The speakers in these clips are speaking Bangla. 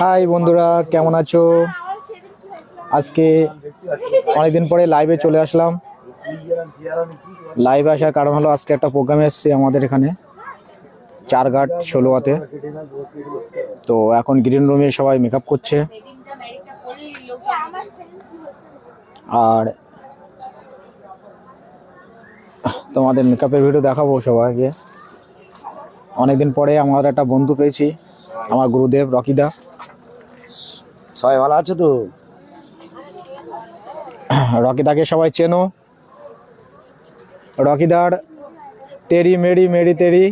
হাই বন্ধুরা, কেমন আছো? আজকে অনেকদিন পরে লাইভে চলে আসলাম। লাইভে আসার কারণ হলো আজকে একটা প্রোগ্রাম এসছে আমাদের এখানে, চারঘাট ষোলোয়াতে। তো এখন গ্রিন রুমে সবাই মেকআপ করছে। আর তোমাদের মেকআপের ভিডিও দেখাবো সবাইকে। অনেকদিন পরে আমার একটা বন্ধু পেয়েছি। আমার গুরুদেব রকিদা। সবাই ভালো আছো তো? রকিদাকে সবাই চেনো। রকিদার তেরি মেরি মেরি তেরি।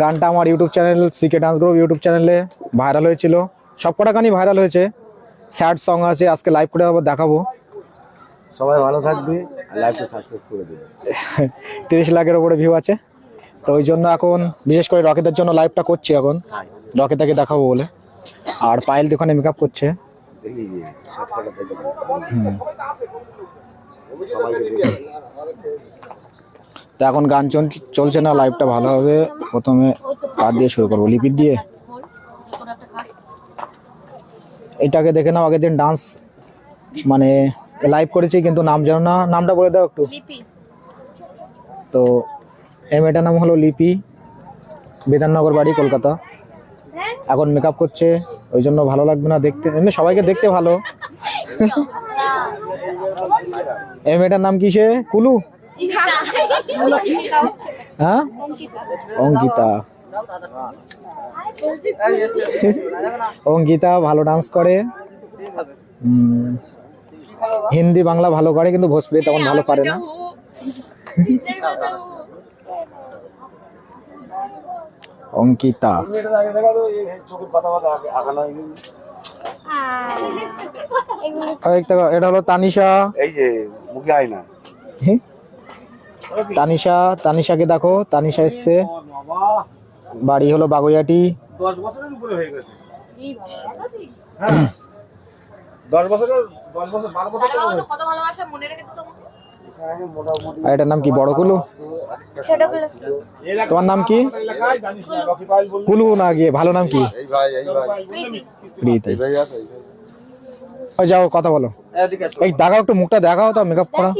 গানটা আমার YouTube channel CK dance group YouTube চ্যানেলে ভাইরাল হয়েছিল। সব কটা গানই ভাইরাল হয়েছে। স্যাড সং আছে আজকে লাইভ করে আবার দেখাবো। সবাই ভালো থাকবে করে দেবে। তিরিশ লাখের ওপরে ভিউ আছে। তো ওই জন্য এখন বিশেষ করে রকিদার জন্য লাইভটা করছি এখন। রকিদাকে দেখাবো বলে। আর পায়েল দোকানে মেকআপ করছে। তো এখন গান চল- চলছে না লাইভটা ভালো হবে। প্রথমে কার দিয়ে শুরু করব। লিপির দিয়ে? এটাকে দেখে নাও আগের দিন ডান্স মানে লাইভ করেছি কিন্তু নাম জানো না। নামটা বলে দাও একটু। তো এই মেয়েটার নাম হলো লিপি। বিধাননগর বাড়ি কলকাতা। এখন মেকআপ করছে ওই জন্য ভালো লাগবে না দেখতে। এমনি সবাইকে দেখতে ভালো। এই মেয়েটার নাম কি সে কুলু? হ্যাঁ? অঙ্কিতা। অঙ্কিতা। ভালো ডান্স করে। হিন্দি বাংলা ভালো করে কিন্তু ভোজপুরি তেমন ভালো পারে না অঙ্কিতা মিনিটের আগে দেখা তো এই চোখের পাতা পাতা আগে আঁকানো হয়নি আরেকটা এটা হলো তানিশা। এই যে মুখে আয় না। তানিশা তানিশাকে দেখো তানিশা এসছে। বাড়ি হলো বাগুইয়াটি। দশ বছরের উপরে হয়ে গেছে। হ্যাঁ। দশ বছরের দশ বছর বারো বছর আর এটার নাম কি বড় কুলু? তোমার নাম কি? কুলু না গিয়ে ভালো নাম কি? এই ভাই এই ভাই। প্রীতি এই ভাই আছে এই ভাই। ওই যাও কথা বলো। এই দেখাও একটু মুখটা দেখাও তো মেকআপ করা।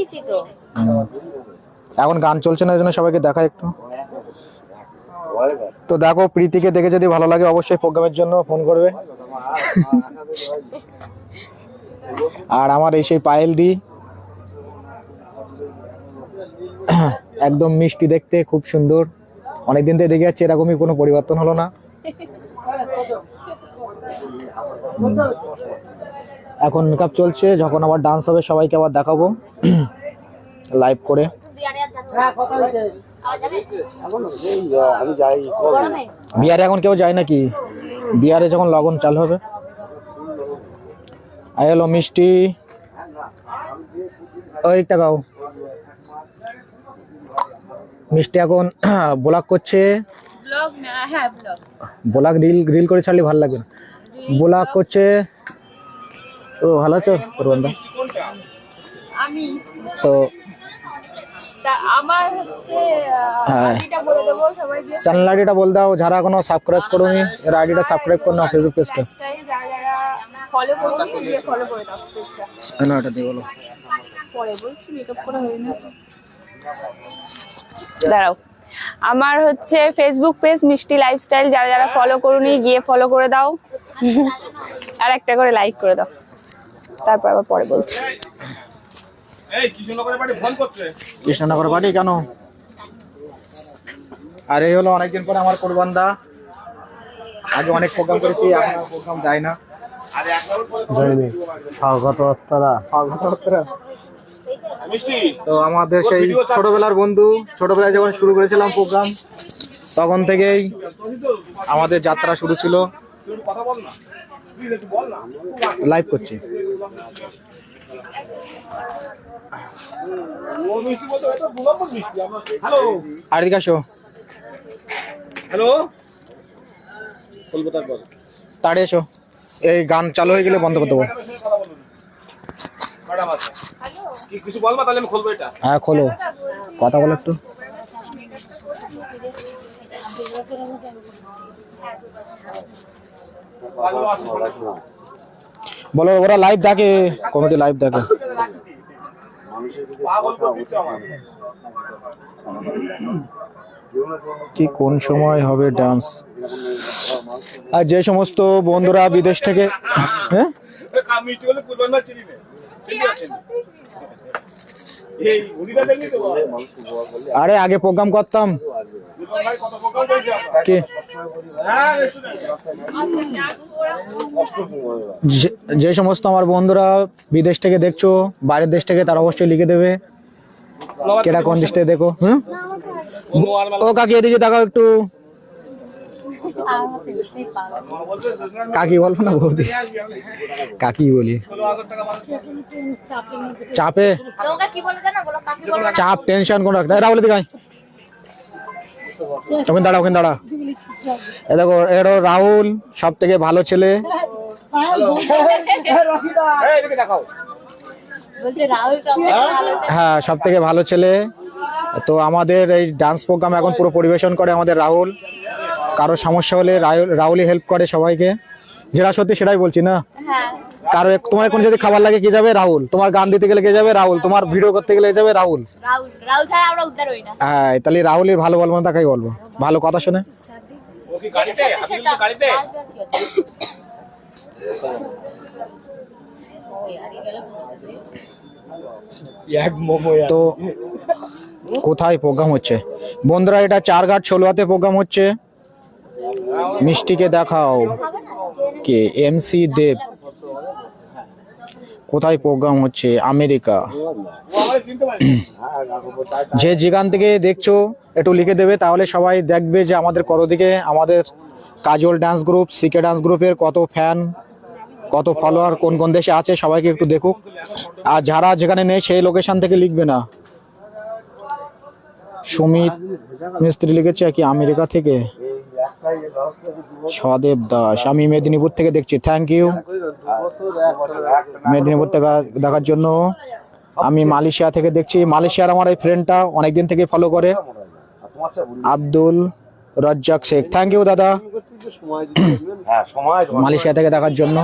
এখন গান চলছে না ওই জন্য সবাইকে দেখা একটু। তো দেখো প্রীতিকে দেখে যদি ভালো লাগে অবশ্যই প্রোগ্রামের জন্য ফোন করবে। আর আমার এই সেই পায়েল দি একদম মিষ্টি দেখতে, খুব সুন্দর। অনেকদিন থেকে দেখে যাচ্ছে, এরকমই কোনো পরিবর্তন হলো না। এখন মেকআপ চলছে, যখন আবার ডান্স হবে, সবাইকে আবার দেখাবো। লাইভ করে। বিয়ারে এখন কেউ যায় নাকি? বিয়ারে যখন লগন চালু হবে। আর এলো মিষ্টি। ওই টাকাও মিষ্টি এখন ব্লগ করছে। ব্লগ না হ্যাঁ ব্লগ। রিল রিল করে ছাড়লে ভালো লাগবে না। ব্লগ। করছে। ও ভালো আছো পূর্বন্ধা আমি। তো আমার হচ্ছে হ্যাঁ। আইডিটা বলে দেবো সবাইকে। চ্যানেল আইডিটা বল দাও যারা এখনও সাবস্ক্রাইব করোনি এর আইডিটা সাবস্ক্রাইব করো না ফেসবুক পেজটা যারা যারা ফলো করো ফলো করে দাও পেজটা না এটা দিয়ে বলো। পরে বলছি মেকআপ করা হয়ে না দাঁড়াও। আমার হচ্ছে ফেসবুক পেজ মিষ্টি লাইফস্টাইল যারা যারা ফলো করুনি গিয়ে ফলো করে দাও। আর একটা করে লাইক করে দাও। তারপর আবার পরে বলছি। এই কৃষ্ণনগরের বাড়ি ফোন করছে। কৃষ্ণনগর বাড়ি কেন? আর এই হলো অনেকদিন পরে আমার কোরবান্দা। আগে অনেক প্রোগ্রাম করেছি এখন প্রোগ্রাম যায় না। স্বাগত অস্তারা মিষ্টি তো আমাদের সেই ছোটবেলার বন্ধু ছোটবেলায় যখন শুরু করেছিলাম প্রোগ্রাম তখন থেকেই আমাদের যাত্রা শুরু ছিল। লাইভ করছি। ও মিষ্টি বলতে এটা দু নম্বর মিষ্টি আমরা হ্যালো আর আসো হ্যালো বলব তাড়ে এসো এই গান চালু হয়ে গেলে বন্ধ করে দেবো ম্যাডামের সঙ্গে কথা বলুন ম্যাডাম আছে। কি কিছু বলবা? তাহলে আমি খুলবো এটা। হ্যাঁ খোলো। কথা বলো একটু। বলো ওরা লাইভ দেখে কমিটি লাইভ দেখে। কি কোন সময় হবে ডান্স আর যে সমস্ত বন্ধুরা বিদেশ থেকে হ্যাঁ? আরে, আগে প্রোগ্রাম করতাম। যে সমস্ত আমার বন্ধুরা বিদেশ থেকে দেখছ, বাইরের দেশ থেকে, তারা অবশ্যই লিখে দেবে। কেটা কোন দেশ থেকে দেখো, হুম? ও কাকি, এদিকে দেখাও একটু। কাকি বলব না বৌদি? কাকি বলি। চাপে। চাপ টেনশন কোন রাখতে রাহুল দিকে। ওখানে দাঁড়া ওখানে দাঁড়া। দেখো রাহুল সব থেকে ভালো ছেলে। হ্যাঁ সব থেকে ভালো ছেলে। তো আমাদের এই ডান্স প্রোগ্রাম এখন পুরো পরিবেশন করে আমাদের রাহুল। কারও সমস্যা হলে রাহুল রাহুলই হেল্প করে সবাইকে। যেটা সত্যি সেটাই বলছি না? হ্যাঁ। কারও এক- তোমার কোনো যদি খাবার লাগে কে যাবে? রাহুল। তোমার গান দিতে গেলে কে যাবে? রাহুল। তোমার ভিডিও করতে গেলে যাবে? রাহুল। রাহুল। রাহুল ছাড়া আমরা উদ্ধার হই না। হ্যাঁ তাহলে রাহুলই ভালো বলব না তাকেই বলব। ভালো কথা শুনে? তো কোথায় প্রোগ্রাম হচ্ছে? বন্ধুরা এটা চারঘাট ষোলোয়াতে প্রোগ্রাম হচ্ছে। মিষ্টিকে দেখাও। কে? এমসি দেব। কোথায় প্রোগ্রাম হচ্ছে? আমেরিকা। যে যেখান থেকে দেখছ, একটু লিখে দেবে, তাহলে সবাই দেখবে যে আমাদের কত দিকে আমাদের Kajal dance group CK dance গ্রুপের কত ফ্যান কত ফলোয়ার কোন কোন দেশে আছে, সবাইকে একটু দেখুক। আর যারা যেখানে নেই, সেই লোকেশন থেকে লিখবে না। সুমিত মিস্ত্রি লিখেছে কি আমেরিকা থেকে? সদেব দাস। আমি মেদিনীপুর থেকে দেখছি। থ্যাংক ইউ মেদিনীপুর থেকে দেখার জন্য। আমি মালয়েশিয়া থেকে দেখছি। মালয়েশিয়ার আমার এই ফ্রেন্ডটা অনেকদিন থেকে ফলো করে। আব্দুল রজ্জাক শেখ। থ্যাংক ইউ দাদা। মালয়েশিয়া থেকে দেখার জন্য।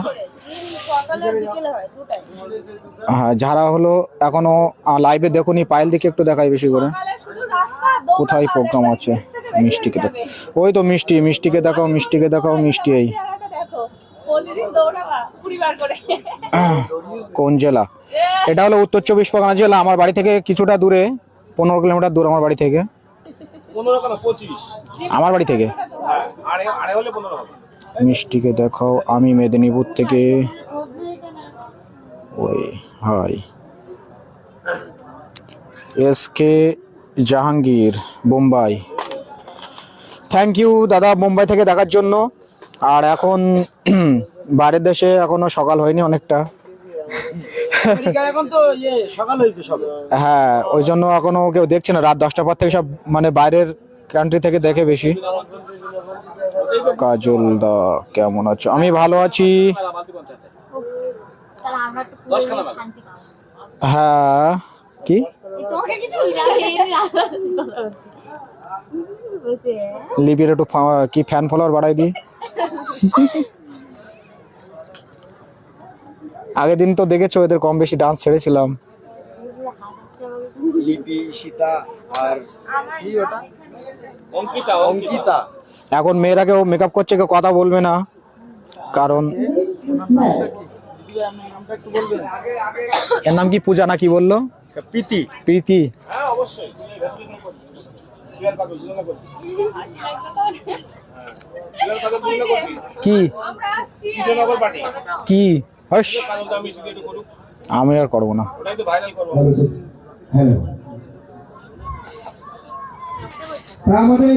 হ্যাঁ যারা হলো এখনও লাইভে দেখুনি পায়েল দিকে একটু দেখাই বেশি করে। কোথায় প্রোগ্রাম আছে? মিষ্টিকে দেখো। ওই তো মিষ্টি মিষ্টিকে দেখাও মিষ্টিকে দেখাও মিষ্টি এই। দেখো কোন জেলা? এটা হলো উত্তর চব্বিশ পরগনা জেলা আমার বাড়ি থেকে কিছুটা দূরে পনেরো কিলোমিটার দূর আমার বাড়ি থেকে। আমার বাড়ি থেকে। হ্যাঁ মিষ্টিকে দেখাও আমি মেদিনীপুর থেকে। ওই hi. S K Jahangir Bombay. Thank you দাদা মুম্বাই থেকে দেখার জন্য। আর এখন বাইরের দেশে এখনও সকাল হয়নি অনেকটা। এখন তো ইয়ে সকাল হয়েছে সবে। হ্যাঁ ওই জন্য এখনও কেউ দেখছে না। রাত দশটার পর থেকে সব মানে বাইরের কান্ট্রি থেকে দেখে বেশি। কাজল দা কেমন আছো? আমি ভালো আছি। তাহলে আমরা একটু পুরো শান্তি পাবো হ্যাঁ কি লিপির একটু ফা- কি ফ্যান ফলোয়ার বাড়াই দিই? আগের দিন তো দেখেছ এদের কম বেশি ডান্স ছেড়েছিলাম। লিপি সীতা আর কি ওটা? অঙ্কিতা অঙ্কিতা। অঙ্কিতা। এখন মেয়েরা কেউ মেকআপ করছে কেউ কথা বলবে না। কারণ এর নাম কি পূজা না কি বলল? প্রীতি। প্রীতি। হ্যাঁ অবশ্যই। কি? কি? আমি আর করব না। ওটাই তো ভাইরাল করব। হ্যালো তা আমাদের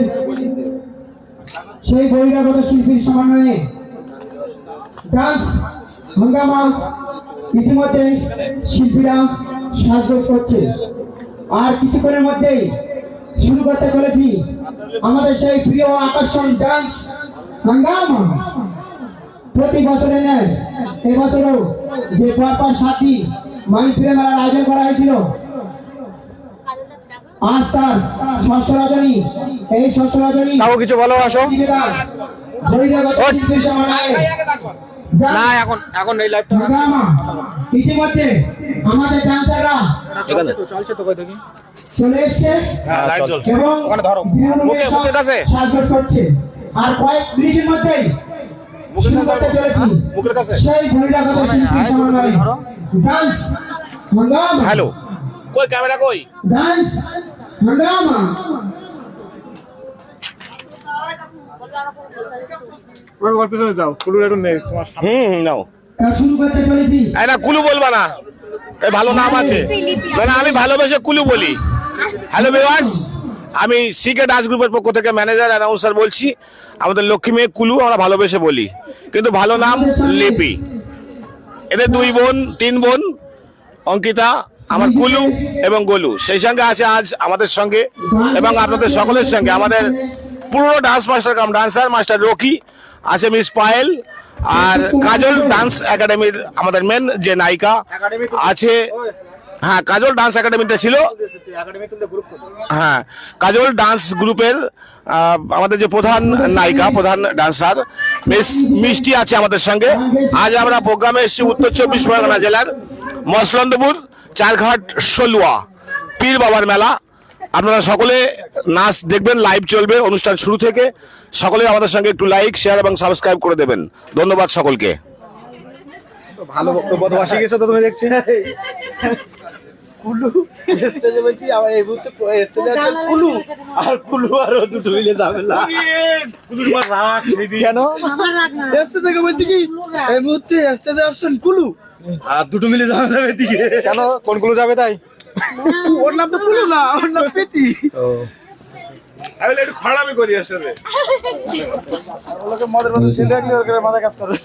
সেই বহিরাগত শিল্পীর সমন্বয়ে ডান্স হাঙ্গামা ইতিমধ্যে শিল্পীরা সাজগোজ করছে। আর কিছুক্ষণের মধ্যেই শুরু করতে চলেছি আমাদের সেই প্রিয় আকর্ষণ ডান্স হাঙ্গামা। প্রতি বছরে নেয় এবছরও যে পরপর সাতটি মানিপুরে মেলার আয়োজন করা হয়েছিল আজ তার ষষ্ঠ রজনী। এই ষষ্ঠ রজনী কিছু বলো আসো। বহিরাগত শিল্পী সমন্বয়ে না এখন এখন এই লাইভটা ইতিমধ্যে আমাদের ডান্সাররা চলছে তো চলছে তো কই দেখি। চলে এসছে। লাইট জ্বলছে এবং ওখানে ধরো। বিনোদনের মুখে- কাছে। সাজগোজ করছে। আর কয়েক মিনিটের মধ্যেই শুরু কাছে চলেছি মুখের কাছে সেই বহিরাগত শিল্পী সমন্বয়ে ডান্স হ্যালো। কই ক্যামেরা কই? ডান্স কুলু না, কুলু বলবা না। ভালো নাম আছে। আমি ভালোবেসে কুলু বলি। হ্যালো ভিউয়ার্স আমি সিকে ডান্স গ্রুপের পক্ষ থেকে ম্যানেজার অ্যানাউন্সার বলছি। আমাদের লক্ষ্মী মেয়ে কুলু, আমরা ভালোবেসে বলি। কিন্তু ভালো নাম লিপি। এদের দুই বোন, তিন বোন, অঙ্কিতা, আমার কুলু এবং গোলু। সেই সঙ্গে আছে আজ আমাদের সঙ্গে এবং আপনাদের সকলের সঙ্গে। আমাদের পুরনো dance master cum dancer master Rocky আছে মিস পায়েল আর কাজল ডান্স একাডেমির আমাদের মেন যে নায়িকা আছে হ্যাঁ কাজল ডান্স একাডেমিতে ছিল। হ্যাঁ কাজল ডান্স গ্রুপের আমাদের যে প্রধান নায়িকা প্রধান ডান্সার মিস মিষ্টি আছে আমাদের সঙ্গে। আজ আমরা প্রোগ্রামে এসেছি উত্তর চব্বিশ পরগনা জেলার মসলন্দপুর চারঘাট সলুয়া পীর বাবার মেলা। আপনারা সকলে নাচ দেখবেন লাইভ চলবে অনুষ্ঠান শুরু থেকে। সকলে আমাদের সঙ্গে একটু লাইক শেয়ার এবং সাবস্ক্রাইব করে দেবেন। ধন্যবাদ সকলকে। ভালো বক্তব্য তো শিখে গেছো তো তুমি দেখছি। কুলু স্টেজে বলছি আমার এই মুহূর্তে স্টেজে আছে কুলু। আর কুলু আর দুটো মিলে যাবে না। কেন? স্টেজ থেকে বলছি কি এই মুহূর্তে স্টেজে কুলু। আর দুটো মিলে যাবে না এদিকে। কেন? কোনগুলো যাবে তাই? ওর নাম তো না ওর নাম পেতি। আমি একটু খারাপই করি করে।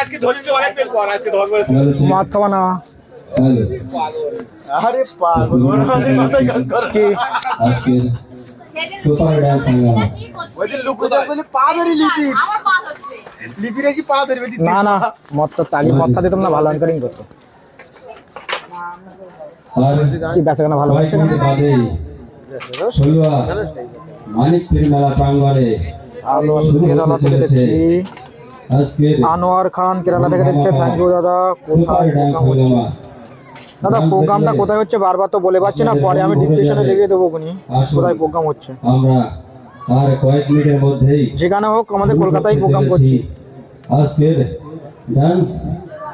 আজকে ধরেছে অনেকদিন পর আজকে ধরবো মদ খাওয়া না। আরে পাগল ওর মানে মাথা কাজ করে। আজকের সুপার ডান্স হাঙ্গামা ওই যে লুকু দা বলে পা ধরে লিপি। আমার পা ধরছে। ধরবে না না মদ তো তালি মদটা দিতাম না ভালো অ্যাঙ্কারিং করতো। কি বেচা ভালো হচ্ছে না? মিনিট বাদে ষোলোয়া মানিক মেলা প্রাঙ্গণে কেরালা থেকে দেখছি। আনোয়ার খান কেরালা থেকে দেখছে। থ্যাংক ইউ দাদা। কোথায় হচ্ছে? দাদা প্রোগ্রামটা কোথায় হচ্ছে? বারবার তো বলে পাচ্ছি না। পরে আমি ডিসক্রিপশনে লিখে দেবো কোনি কোথায় প্রোগ্রাম হচ্ছে? আমরা আর কয়েক মিনিটের মধ্যেই যেখানে হোক আমাদের কলকাতায় প্রোগ্রাম করছি। আজকের ডান্স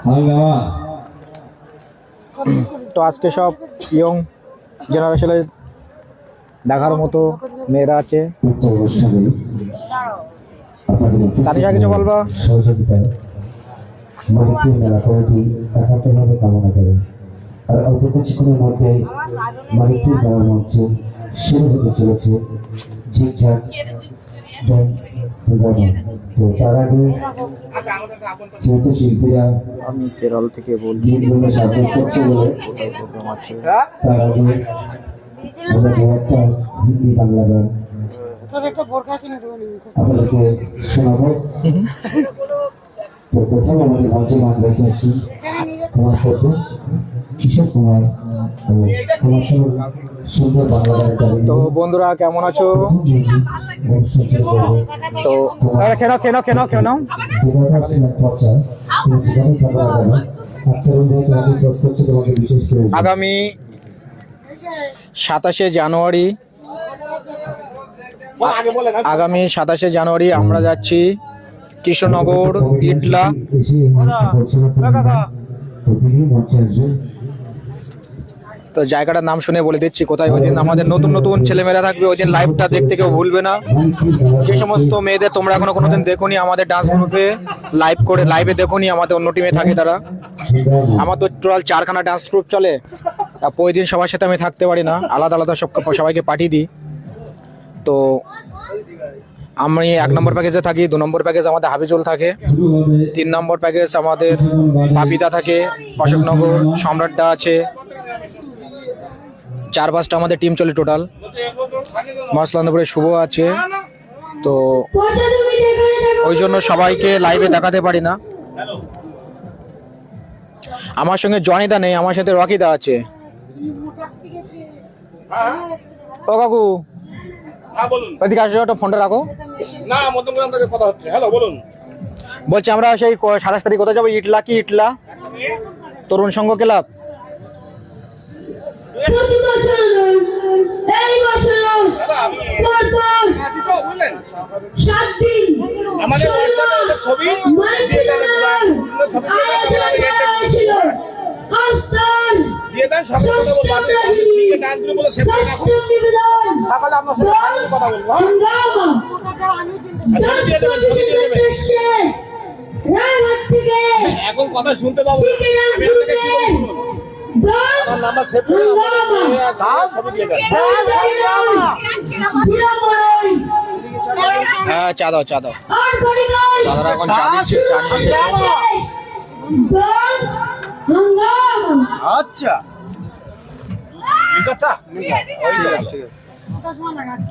হাঙ্গামা। তো আজকে সব ইয়ং জেনারেশনে দেখার মতো মেয়েরা আছে। তানিশা, কিছু বলবা? কামনা করে মধ্যে চলেছে ঠিকঠাক ড্যান্স প্রোগ্রামে তো তার আগে যেহেতু শিল্পীরা আমি কেরল থেকে বলছি। সাহায্য করছে বলে তার আগে আমরা দু একটা হিন্দি বাংলা গান আপনাদেরকে শোনাবো। তো প্রথম আমাদের মঞ্চে গান গাইতে আসছি। কুমার পটু কিশোর কুমার ও কুমার তো বন্ধুরা কেমন আছো? তো করছি তোমাকে বিশেষ করে আগামী সাতাশে জানুয়ারি আগামী সাতাশে জানুয়ারি আমরা যাচ্ছি কৃষ্ণনগর ইটলা এসে প্রতিদিন মঞ্চে আসবে তো জায়গাটার নাম শুনে বলে দিচ্ছি, কোথায় ওই দিন আমাদের নতুন নতুন ছেলেমেয়েরা থাকবে, ওই দিন লাইভটা দেখতে কেউ ভুলবে না। যে সমস্ত মেয়েদের তোমরা এখনও কোনোদিন দেখোনি, আমাদের ডান্স গ্রুপে লাইভ করে লাইভে দেখোনি, আমাদের অন্য টিমে থাকে তারা। আমার তো টোটাল চারখানা ডান্স গ্রুপ চলে ওই দিন সবার সাথে আমি থাকতে পারি না, আলাদা আলাদা সব সবাইকে পাঠিয়ে দিই। তো আমি এক নম্বর প্যাকেজে থাকি, দু নম্বর প্যাকেজ আমাদের হাবিজুল থাকে, তিন নম্বর প্যাকেজ আমাদের পাপিতা থাকে, অশোকনগর সম্রাটটা আছে। চার পাঁচটা আমাদের টিম চলে টোটাল। মসলান্দপুরে শুভ আছে। তো ওই জন্য সবাইকে লাইভে দেখাতে পারি না। আমার সঙ্গে জনিদা নেই আমার সাথে রকিদা আছে। ও কাকু হ্যাঁ আসো একটা ফোনটা রাখো। না মধ্যমগ্রাম থেকে কথা হচ্ছে। হ্যালো বলুন। বলছি আমরা সেই সাতাশ তারিখ কোথায় যাব? ইটলা কি ইটলা? তরুণ সংঘ ক্লাব? প্রতি বছর এই পরপর সাত দিন আমাদের ছবি। দিয়ে দেন সকালে কথা বলব আপনি আপনি সিকে ডান্স গ্রুপ বলে সেভ করে রাখুন। সকালে আপনার সাথে কথা বলব হ্যাঁ? ছবি দিয়ে দেবেন ছবি দিয়ে দেবেন। এখন কথা শুনতে পাবো আমি আপনাকে কি আমার নাম্বার সেভ করে আপনার ছবি দিয়ে হ্যাঁ চা দাও চা দাও। আর পরিবার দাদারা এখন চা দিচ্ছে চা নিয়ে আচ্ছা। ঠিক আছে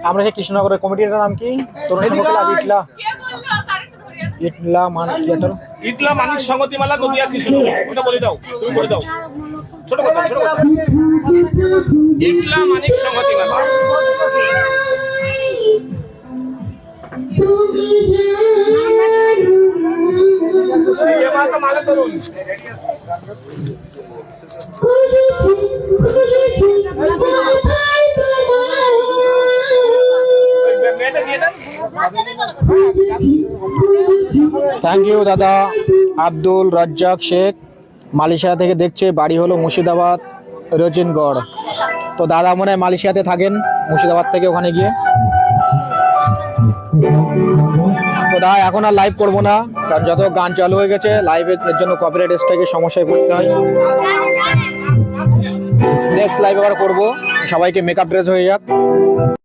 আমরা যে কৃষ্ণনগরের কমিটিটার নাম কি? তরুণ ইটলা। ইটলা মানে ইটলা মানিক সংগতি মালা নদিয়া কৃষ্ণ ওটা বলে দাও তুমি বলে দাও। ছোট কথা ছোট কথা ইটলা মানিক সংগতি মালা ये बात तो माले तरुण মেয়েদের দিয়ে দেন থ্যাংক ইউ দাদা আব্দুল রাজ্জাক শেখ মালয়েশিয়া থেকে দেখছে, বাড়ি হলো মুর্শিদাবাদ রচিনগড় তো দাদা মনে হয় মালয়েশিয়াতে থাকেন, মুর্শিদাবাদ থেকে ওখানে গিয়ে। তো দাদা, এখন আর লাইভ করব না, কারণ যত গান চালু হয়ে গেছে লাইভের জন্য কপিরাইট স্ট্রাইকের সমস্যায় পড়তে হয়। নেক্সট লাইভ আবার করব, সবাইকে মেকআপ ড্রেস হয়ে যাক।